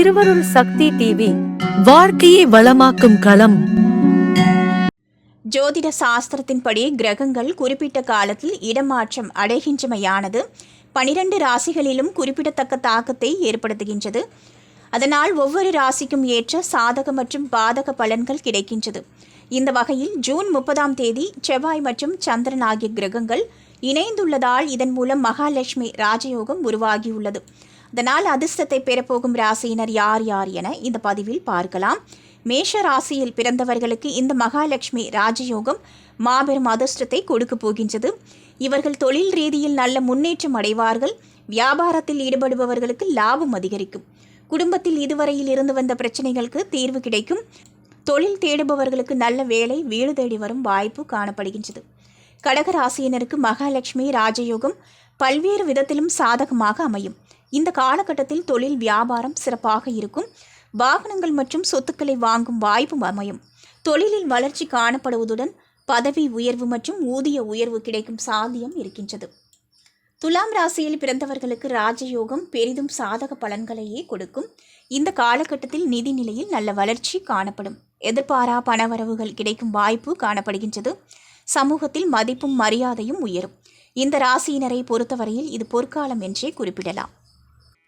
திருவருள் சக்தி டிவி வாழ்க்கையை வளமாக்கும் களம். ஜோதிட சாஸ்திரத்தின்படி கிரகங்கள் குறிப்பிட்ட காலத்தில் இடமாற்றம் அடைகின்றமையானது. பனிரெண்டு ராசிகளிலும் குறிப்பிடத்தக்க தாக்கத்தை ஏற்படுத்துகின்றது. அதனால் ஒவ்வொரு ராசிக்கும் ஏற்ற சாதக மற்றும் பாதக பலன்கள் கிடைக்கின்றது. இந்த வகையில் ஜூன் முப்பதாம் தேதி செவ்வாய் மற்றும் சந்திரன் ஆகிய கிரகங்கள் இணைந்துள்ளதால் இதன் மூலம் மகாலட்சுமி ராஜயோகம் உருவாகியுள்ளது. அதனால் அதிர்ஷ்டத்தை பெறப்போகும் ராசியினர் யார் யார் என இந்த பதிவில் பார்க்கலாம். மேஷ ராசியில் பிறந்தவர்களுக்கு இந்த மகாலட்சுமி ராஜயோகம் மாபெரும் அதிர்ஷ்டத்தை கொடுக்க போகின்றது. இவர்கள் தொழில் ரீதியில் நல்ல முன்னேற்றம் அடைவார்கள். வியாபாரத்தில் ஈடுபடுபவர்களுக்கு லாபம் அதிகரிக்கும். குடும்பத்தில் இதுவரையில் இருந்து வந்த பிரச்சனைகளுக்கு தீர்வு கிடைக்கும். தொழில் தேடுபவர்களுக்கு நல்ல வேலை வீடு தேடி வரும் வாய்ப்பு காணப்படுகின்றது. கடக ராசியினருக்கு மகாலட்சுமி ராஜயோகம் பல்வேறு விதத்திலும் சாதகமாக அமையும். இந்த காலகட்டத்தில் தொழில் வியாபாரம் சிறப்பாக இருக்கும். வாகனங்கள் மற்றும் சொத்துக்களை வாங்கும் வாய்ப்பும் அமையும். தொழிலில் வளர்ச்சி காணப்படுவதுடன் பதவி உயர்வு மற்றும் ஊதிய உயர்வு கிடைக்கும் சாத்தியம் இருக்கின்றது. துலாம் ராசியில் பிறந்தவர்களுக்கு ராஜயோகம் பெரிதும் சாதக பலன்களையே கொடுக்கும். இந்த காலகட்டத்தில் நிதி நிலையில் நல்ல வளர்ச்சி காணப்படும். எதிர்பாரா பணவரவுகள் கிடைக்கும் வாய்ப்பு காணப்படுகின்றது. சமூகத்தில் மதிப்பும் மரியாதையும் உயரும். இந்த ராசியினரை பொறுத்தவரையில் இது பொற்காலம் என்றே குறிப்பிடலாம்.